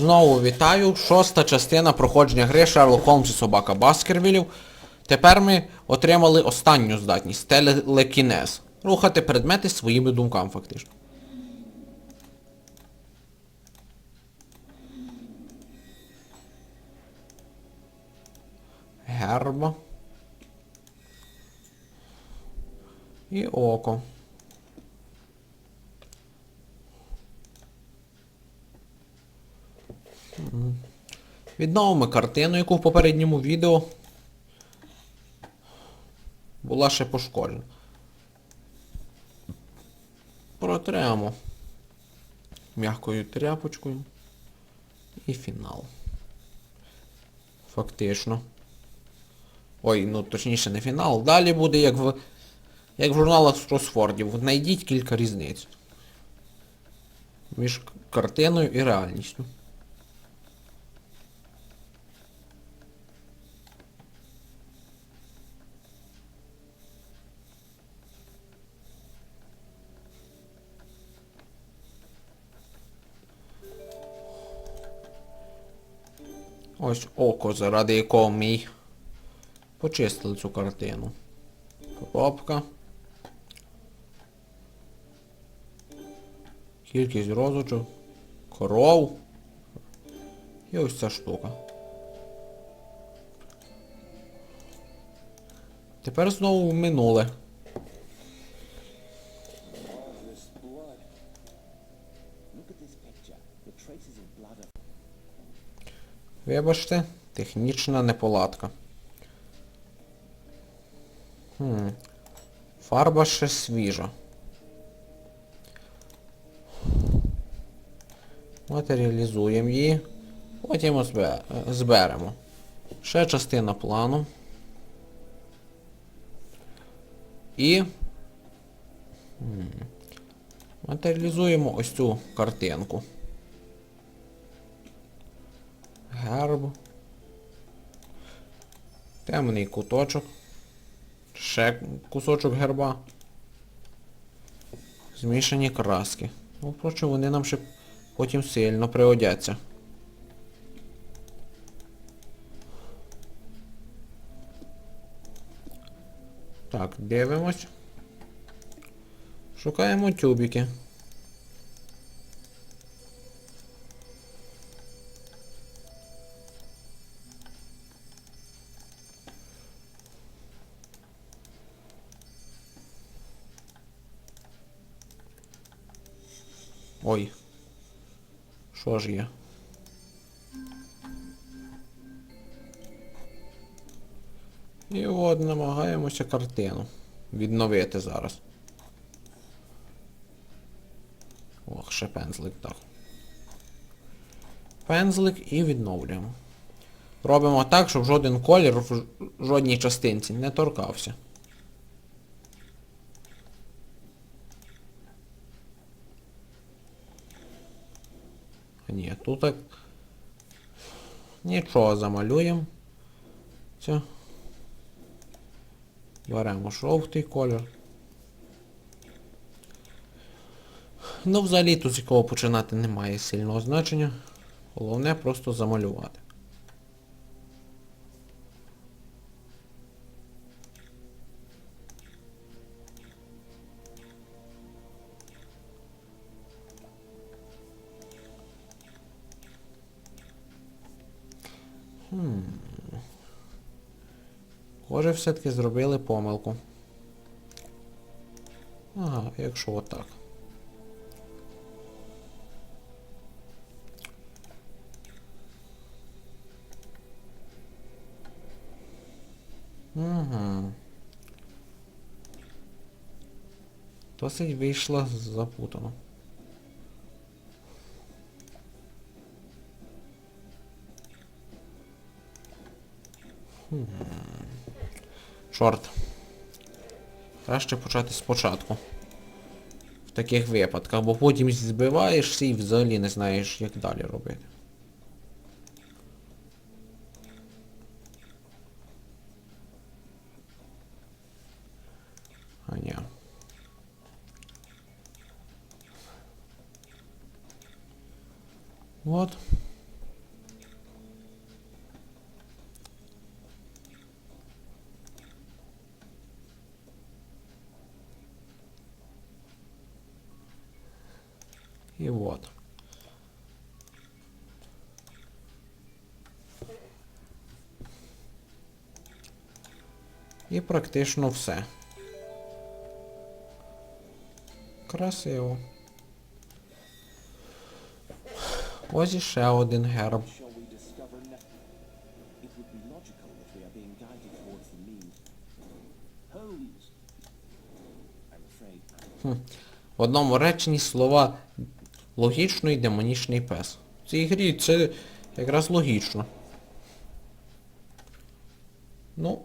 Знову вітаю. Шоста частина проходження гри Шерлок Холмс і собака Баскервілів. Тепер ми отримали останню здатність телекінез. Рухати предмети своїми думками, фактично. Герба. І око. Відновимо картину, яку в попередньому відео була ще пошкоджена. Протремо м'якою тряпочкою. І фінал. Фактично. Ой, ну точніше не фінал. Далі буде як в як в журналах з кросфордів. Знайдіть кілька різниць. Між картиною і реальністю. Ось око, заради якого мій почистили цю картину. Коробка. Кількість розочок. Коров. І ось ця штука. Тепер знову минуле. Вибачте, технічна неполадка. Хм. Фарба ще свіжа. Матеріалізуємо її. Потім збе- зберемо. Ще частина плану. І матеріалізуємо ось цю картинку. Герб. Темний куточок. Ще кусочок герба. Змішані краски. Ну, впрочем, вони нам ще потім сильно пригодяться. Так, дивимось. Шукаємо тюбики. Ой. Що ж є? І от намагаємося картину відновити зараз. Ох, ще пензлик, так. Пензлик і відновлюємо. Робимо так, щоб жоден колір в жодній частинці не торкався. Ні, тут так... Нічого замалюємо. Це. Беремо жовтий колір. Ну, взагалі тут з якого починати немає сильного значення. Головне просто замалювати. Схоже, все-таки зробили помилку. Ага, якщо отак. Угу. Досить вийшло запутано. Чорт. Краще почати спочатку. В таких випадках, бо потім збиваєшся і взагалі не знаєш, як далі робити. А ні. От. И вот. І практично все. Красиво. Ось іще один герб. Хм. В одному реченні слова логічно і демонічний пес. В цій грі це якраз логічно. Ну.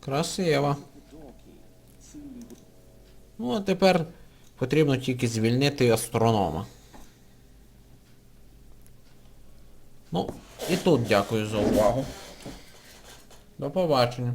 Красиво. Ну а тепер потрібно тільки звільнити астронома. Ну, і тут дякую за увагу. До побачення.